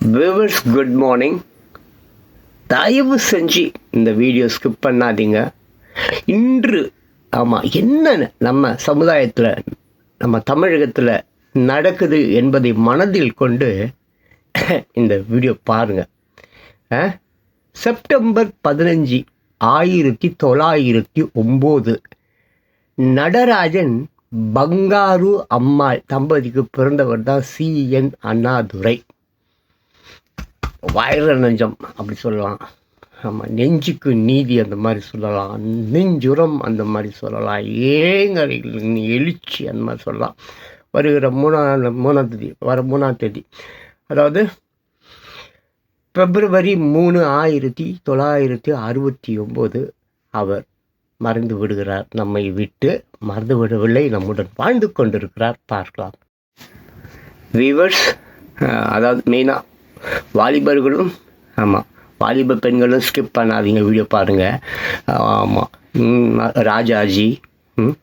Viewers good morning தயவு செஞ்சு இந்த வீடியோ ஸ்கிப் பண்ணாதீங்க. இன்று ஆமாம் என்னென்ன நம்ம சமுதாயத்தில் நம்ம தமிழகத்தில் நடக்குது என்பதை மனதில் கொண்டு இந்த வீடியோ பாருங்கள் செப்டம்பர் பதினஞ்சு ஆயிரத்தி தொள்ளாயிரத்தி ஒம்பது. நடராஜன் பங்காரு அம்மாள் தம்பதிக்கு பிறந்தவர் தான் சி. என். அண்ணாதுரை. வயிறு நெஞ்சம் அப்படி சொல்லலாம். ஆமாம் நெஞ்சுக்கு நீதி அந்த மாதிரி சொல்லலாம். நெஞ்சுரம் அந்த மாதிரி சொல்லலாம். ஏங்கரைகள் எழுச்சி அந்த மாதிரி சொல்லலாம். வருகிற மூணாம் மூணாம் தேதி வர மூணாம் தேதி. அதாவது பிப்ரவரி மூணு ஆயிரத்தி தொள்ளாயிரத்தி அறுபத்தி ஒம்பது அவர் மறந்து விடுகிறார். நம்மை விட்டு மறந்து விடவில்லை. நம்முடன் வாழ்ந்து கொண்டிருக்கிறார். பார்க்கலாம். வியூவர்ஸ் அதாவது மெயினாக வாலிபர்களும் ஆமாம் வாலிப பெண்களும் ஸ்கிப் பண்ணாதீங்க வீடியோ பாருங்கள் ஆமாம் ராஜாஜி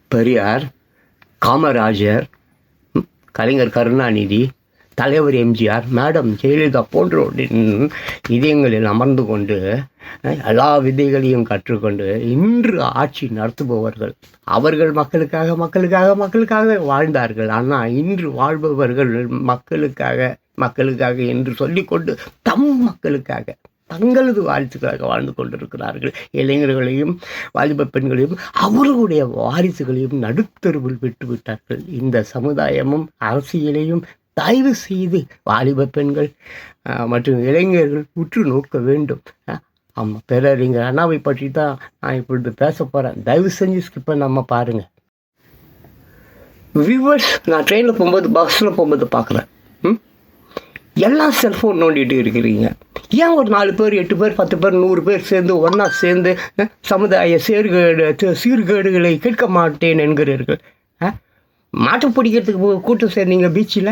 பெரியார் காமராஜர் கலைஞர் கருணாநிதி தலைவர் எம்ஜிஆர் மேடம் ஜெயலலிதா போன்றவற்றின் இதயங்களில் அமர்ந்து கொண்டு எல்லா விதைகளையும் கற்றுக்கொண்டு இன்று ஆட்சி நடத்துபவர்கள் அவர்கள் மக்களுக்காக மக்களுக்காக மக்களுக்காக வாழ்ந்தார்கள். ஆனால் இன்று வாழ்பவர்கள் மக்களுக்காக மக்களுக்காக என்று சொல்லிக்கொண்டு தம் மக்களுக்காக தங்களது வாரிசுகளாக வாழ்ந்து கொண்டிருக்கிறார்கள். இளைஞர்களையும் வாலிப பெண்களையும் அவர்களுடைய வாரிசுகளையும் நடுத்தருவில் விட்டுவிட்டார்கள். இந்த சமுதாயமும் அரசியலையும் தயவு செய்து வாலிப பெண்கள் மற்றும் இளைஞர்கள் உற்று நோக்க வேண்டும். அஹ், ஆமாம் பேரறிஞர் அண்ணாவை பற்றி தான் நான் இப்பொழுது பேச போகிறேன் தயவு செஞ்சு ஸ்கிப் நம்ம பாருங்கள் வியூவர்ஸ் நான் ட்ரெயினில் போகும்போது பஸ்ஸில் போகும்போது பார்க்குறேன். எல்லாம் செல்ஃபோன் நோண்டிகிட்டு இருக்கிறீங்க. ஏன் ஒரு நாலு பேர் எட்டு பேர் பத்து பேர் நூறு பேர் சேர்ந்து ஒன்றா சேர்ந்து சமுதாய சீர்கேடு சீர்கேடுகளை கேட்க மாட்டேன் என்கிறீர்கள். மாட்டு பிடிக்கிறதுக்கு கூட்டம் சேர்ந்தீங்க பீச்சில்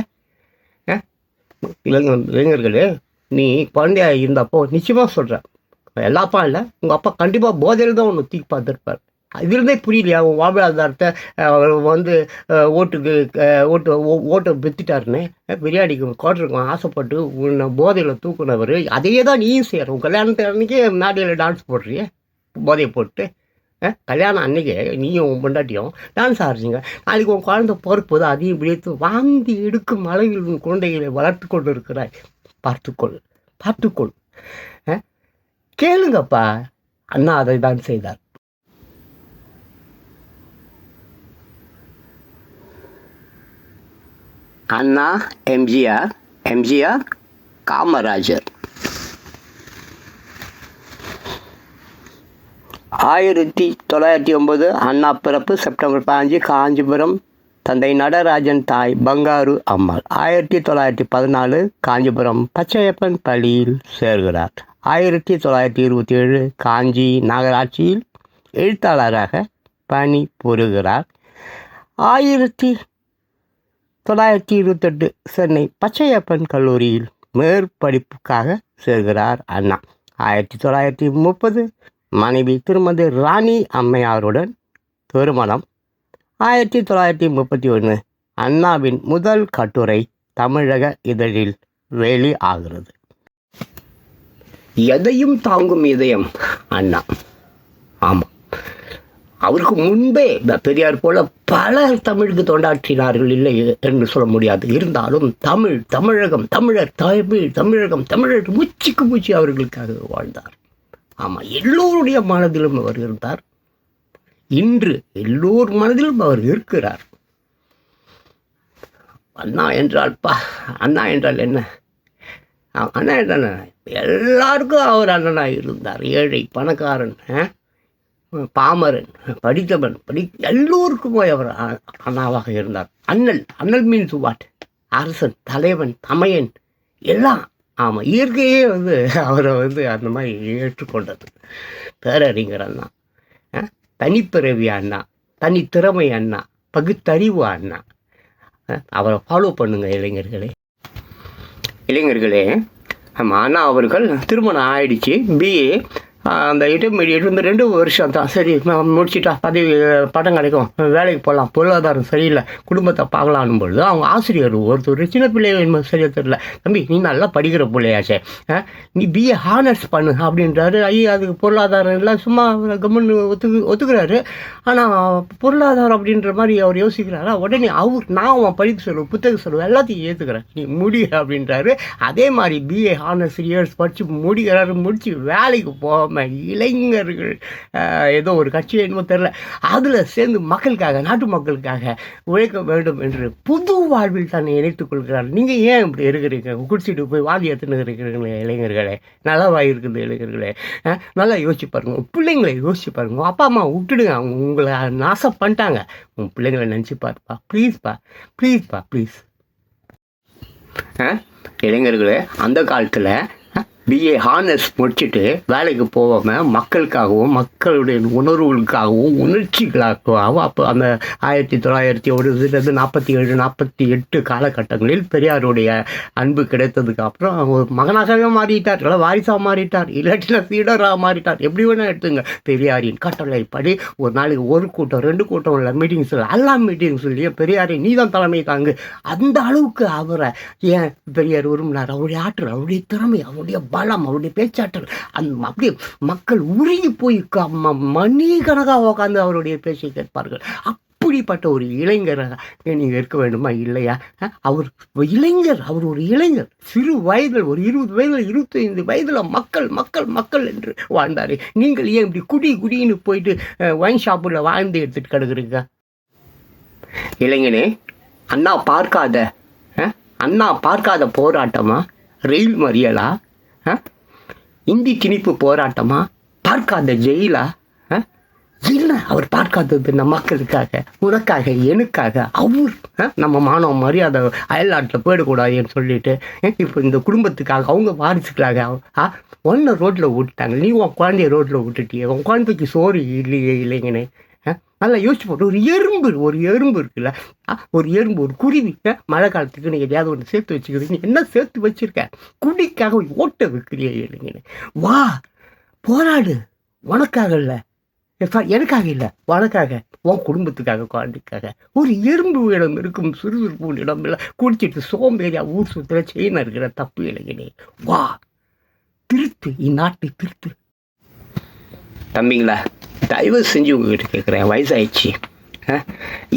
இளைஞர் இளைஞர்களே நீ குழந்தையா இருந்தப்போ நிச்சயமாக சொல்கிறேன் எல்லாப்பா இல்லை உங்கள் அப்பா கண்டிப்பாக போதையில் தான் ஒன்று தூக்கி பார்த்துருப்பார். இதுலேருந்தே புரியலையா? அவன் வாழ்வாதாரத்தை அவர் வந்து ஓட்டுக்கு ஓட்டு ஓ- ஓட்டை வித்துட்டாருன்னு அஹ், பிரியாணிக்கு குவார்டருக்கு ஆசைப்பட்டு உன்னை போதையில் தூக்குனவர் அதையே தான் நீயும் செய்கிற உன் கல்யாணத்து அன்றைக்கி நாடியில் டான்ஸ் போடுறிய? போதையை போட்டு கல்யாணம் அன்றைக்கி நீயும் உன் பொண்டாட்டியும் டான்ஸ் ஆடுறீங்க. நாளைக்கு உன் குழந்தை போகிறப்போது அதையும் விழித்து வாந்தி எடுக்கும் அளவில் உன் குழந்தைகளை வளர்த்து கொண்டு இருக்கிறாய் பார்த்துக்கொள். பார்த்துக்கொள் கேளுங்கப்பா. அண்ணா அதை தான் செய்தார். அண்ணா எம்ஜிஆர் எம்ஜிஆர் காமராஜர். ஆயிரத்தி தொள்ளாயிரத்தி ஒம்பது அண்ணா பிறப்பு செப்டம்பர் பதினஞ்சு காஞ்சிபுரம் தந்தை நடராஜன் தாய் பங்காரு அம்மாள். ஆயிரத்தி தொள்ளாயிரத்தி பதினாலு காஞ்சிபுரம் பச்சையப்பன் பள்ளியில் சேர்கிறார். ஆயிரத்தி தொள்ளாயிரத்தி இருபத்தி ஏழு காஞ்சி நகராட்சியில் எழுத்தாளராக பணி புரிகிறார் ஆயிரத்தி தொள்ளாயிரத்தி இருபத்தெட்டு சென்னை பச்சையப்பன் கல்லூரியில் மேற்படிப்புக்காக சேர்கிறார் அண்ணா. ஆயிரத்தி தொள்ளாயிரத்தி முப்பது மனைவி திருமதி ராணி அம்மையாருடன் திருமணம். ஆயிரத்தி தொள்ளாயிரத்தி முப்பத்தி ஒன்று அண்ணாவின் முதல் கட்டுரை தமிழக இதழில் வெளி ஆகிறது. எதையும் தாங்கும் இதயம் அண்ணா. ஆமாம். அவருக்கு முன்பே பெரியார் போல பலர் தமிழுக்கு தொண்டாற்றினார்கள் இல்லை என்று சொல்ல முடியாது. இருந்தாலும் தமிழ் தமிழகம் தமிழர் தமிழ் தமிழகம் தமிழர் மூச்சுக்கு மூச்சு அவர்களுக்காக வாழ்ந்தார். ஆமாம் எல்லோருடைய மனதிலும் அவர் இருந்தார். இன்று எல்லோர் மனதிலும் அவர் இருக்கிறார். அண்ணா என்றால் பா அண்ணா என்றால் என்ன? அண்ணா என்றால் என்ன? எல்லாருக்கும் அவர் அண்ணனாக இருந்தார். ஏழை பணக்காரன் பாமரன் படித்தவன் படி எல்லோருக்குமே அவர் அண்ணாவாக இருந்தார். அண்ணல் அண்ணல் மீன்ஸ் வாட் அரசன் தலைவன் தமையன் எல்லாம் ஆமாம் இயற்கையே வந்து அவரை வந்து அந்த மாதிரி ஏற்றுக்கொண்டது. பேரறிஞர் அண்ணா தனிப்பிறவி அண்ணா தனித்திறமை அண்ணா பகுத்தறிவு அண்ணா அவரை ஃபாலோ பண்ணுங்க இளைஞர்களே. இளைஞர்களே ஆமாம் அண்ணா அவர்கள் திருமணம் ஆயிடுச்சு பிஏ அந்த இன்டர்மீடியட் வந்து ரெண்டு வருஷம் தான். சரி முடிச்சுட்டா முடிச்சிட்டா பதவி படம் கிடைக்கும். வேலைக்கு போகலாம். பொருளாதாரம் சரியில்லை. குடும்பத்தை பார்க்கலான்னு பொழுது அவங்க ஆசிரியர் ஒருத்தர் சின்ன பிள்ளைய என்ன சரியாக தெரியல. தம்பி நீ நல்லா படிக்கிற பிள்ளையாச்சே. நீ பிஏ ஹானர்ஸ் பண்ணு அப்படின்றாரு. ஐயா அதுக்கு பொருளாதாரம் இல்லை. சும்மா கம்முன்னு ஒத்துக்கு ஒத்துக்கிறாரு. ஆனால் பொருளாதாரம் அப்படின்ற மாதிரி அவர் யோசிக்கிறாரா? உடனே அவர் நான் அவன் படிக்க சொல்லுவேன் புத்தகம் சொல்லுவேன் எல்லாத்தையும் ஏற்றுக்கிறேன் நீ முடி அப்படின்றாரு. அதே மாதிரி பிஏ ஹானர்ஸ் இயர்ஸ் படித்து முடிக்கிறாரு முடித்து வேலைக்கு போகாமல் இளைஞர்கள் ஏதோ ஒரு கட்சி என்னமோ தெரில அதில் சேர்ந்து மக்களுக்காக நாட்டு மக்களுக்காக உழைக்க வேண்டும் என்று புது வாழ்வில் தன்னை இணைத்துக் கொள்கிறார். நீங்கள் ஏன் இப்படி இருக்கிறீங்க? குடிச்சிட்டு போய் வாதி எடுத்துன்னு இருக்கிறீங்களே இளைஞர்களே. நல்லாவா இருக்குது இளைஞர்களே? நல்லா யோசிச்சு பாருங்க. பிள்ளைங்களை யோசிச்சு பாருங்க. அப்பா அம்மா விட்டுடுங்க. அவங்க உங்களை நாசம் பண்ணிட்டாங்க. உன் பிள்ளைங்களை நினச்சி பாருப்பா. ப்ளீஸ்ப்பா ப்ளீஸ்ப்பா ப்ளீஸ் இளைஞர்களே அந்த காலத்தில் பிஏ ஹானர்ஸ் முடிச்சுட்டு வேலைக்கு போகாமல் மக்களுக்காகவும் மக்களுடைய உணர்வுகளுக்காகவும் உணர்ச்சிகளாகவும் அப்போ அந்த ஆயிரத்தி தொள்ளாயிரத்தி ஒரு நாற்பத்தி ஏழு நாற்பத்தி எட்டு காலகட்டங்களில் பெரியாருடைய அன்பு கிடைத்ததுக்கு அப்புறம் அவர் மகனாகவே மாறிட்டார். இல்லை வாரிசாக மாறிட்டார். இல்லாட்டினா சீடராக மாறிட்டார். எப்படி வேணால் எடுத்துங்க. பெரியாரின் கட்டளைப்படி ஒரு நாளைக்கு ஒரு கூட்டம் ரெண்டு கூட்டம் இல்லை மீட்டிங்ஸில் எல்லா மீட்டிங்ஸ்லையும் பெரியாரை நீ தான் தலைமை தாங்கு. அந்த அளவுக்கு அவரை ஏன் பெரியார் விரும்பினார்? அவருடைய ஆற்றல் அவருடைய திறமை அவருடைய பலம் அவருடைய பேச்சாற்றல். அந்த அப்படியே மக்கள் உருகி போய் க- ம- மணிக்கணக்காக உட்காந்து அவருடைய பேச்சை கேட்பார்கள். அப்படிப்பட்ட ஒரு இளைஞராக நீங்கள் இருக்க வேண்டுமா? இல்லையா? அவர் ஒரு இளைஞர் அவர் ஒரு இளைஞர். சிறு வயதில் ஒரு இருபது வயதில் இருபத்தைந்து வயதில் மக்கள் மக்கள் மக்கள் என்று வாழ்ந்தார். நீங்கள் ஏன் இப்படி குடி குடின்னு போயிட்டு ஒயின் ஷாப்பில் வாழ்ந்து எடுத்துட்டு கிடக்குறீங்க? இளைஞனே அண்ணா பார்க்காத அண்ணா பார்க்காத போராட்டமா? ரயில் மறியலா? இந்தி திணிப்பு போராட்டமா? பார்க்காத ஜெயிலா? அஹ், இல்லை அவர் பார்க்காதது இந்த மக்களுக்காக உனக்காக எனக்காக? அவர் நம்ம மானவ மரியாதை அயல்நாட்டில் போயிடக்கூடாதுன்னு சொல்லிட்டு இப்போ இந்த குடும்பத்துக்காக அவங்க வாரிசுக்காக ஒன்றை ரோட்டில் விட்டுட்டாங்க. நீ உன் குழந்தைய ரோட்டில் விட்டுட்டியே. உன் குழந்தைக்கு சோறு இல்லையே இல்லைங்கன்னு நல்லா யோசிச்சு போட்டு ஒரு எறும்பு ஒரு எறும்பு இருக்குல்ல ஒரு எறும்பு ஒரு குருவி மழை காலத்துக்கு நீங்கள் எதையாவது ஒன்று சேர்த்து வச்சுக்கிறீங்க என்ன சேர்த்து வச்சிருக்க? குடிக்காக ஓட்ட வைக்கிறியே இல்லைங்கன்னு வா போராடு. உனக்காக இல்லை. எனக்காக இல்லை. உனக்காக உன் குடும்பத்துக்காக குழந்தைக்காக. ஒரு எறும்பு இடம் இருக்கும் சுறுசுறுப்பு இடம் இல்லை. குடிச்சிட்டு சோம்பேறியா ஊர் சுற்றுல செயின் இருக்கிற தப்பு இல்லைங்கனே வா திருத்து இந்நாட்டை திருத்து. தம்பிங்களா தயவு செஞ்சு உங்ககிட்ட கேட்குறேன் வயசாகிடுச்சு ஆ?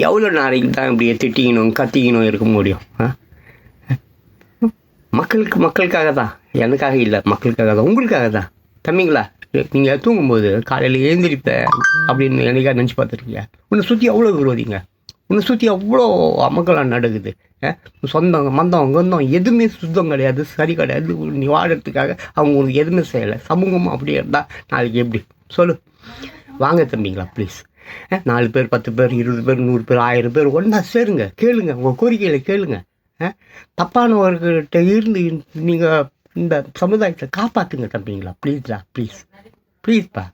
எவ்வளோ நாளைக்கு தான் இப்படியே திட்டிக்கணும் கத்திக்கணும் இருக்க முடியும்? ஆ? மக்களுக்கு மக்களுக்காக தான். எனக்காக இல்லை மக்களுக்காக தான். உங்களுக்காக தான். தம்பிங்களா? நீங்கள் தூங்கும்போது காலையில் எழுந்திரிப்பேன் அப்படின்னு என்னைக்கா நினச்சி பார்த்துருக்கீங்க? உன்னை சுற்றி அவ்வளோ விரோதிங்க உன்னை சுற்றி அவ்வளோ அமக்கலாம் நடக்குது? அஹ், சொந்தம் மந்தம் கந்தம் எதுவுமே சுத்தம் கிடையாது சரி கிடையாது. நீ அவங்க உனக்கு எதுவுமே செய்யலை. சமூகம் அப்படியே இருந்தால் நாளைக்கு எப்படி? சொல்லு. வாங்க தம்பிங்களா ப்ளீஸ் நாலு பேர் பத்து பேர் இருபது பேர் நூறு பேர் ஆயிரம் பேர் ஒன்றா சேருங்க. கேளுங்க உங்கள் கோரிக்கையில் கேளுங்க. தப்பானவர்கிட்ட இருந்து நீங்கள் இந்த சமுதாயத்தை காப்பாற்றுங்க தம்பிங்களா ப்ளீஸ்டா ப்ளீஸ் ப்ளீஸ்ப்பா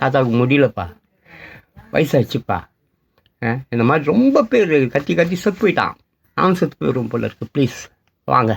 தாத்தாவுக்கு முடியலப்பா வயசாச்சுப்பா இந்த மாதிரி ரொம்ப பேர் கத்தி கத்தி செத்து போயிட்டான். நான் செத்து போயிடும் போல இருக்கு ப்ளீஸ் வாங்க.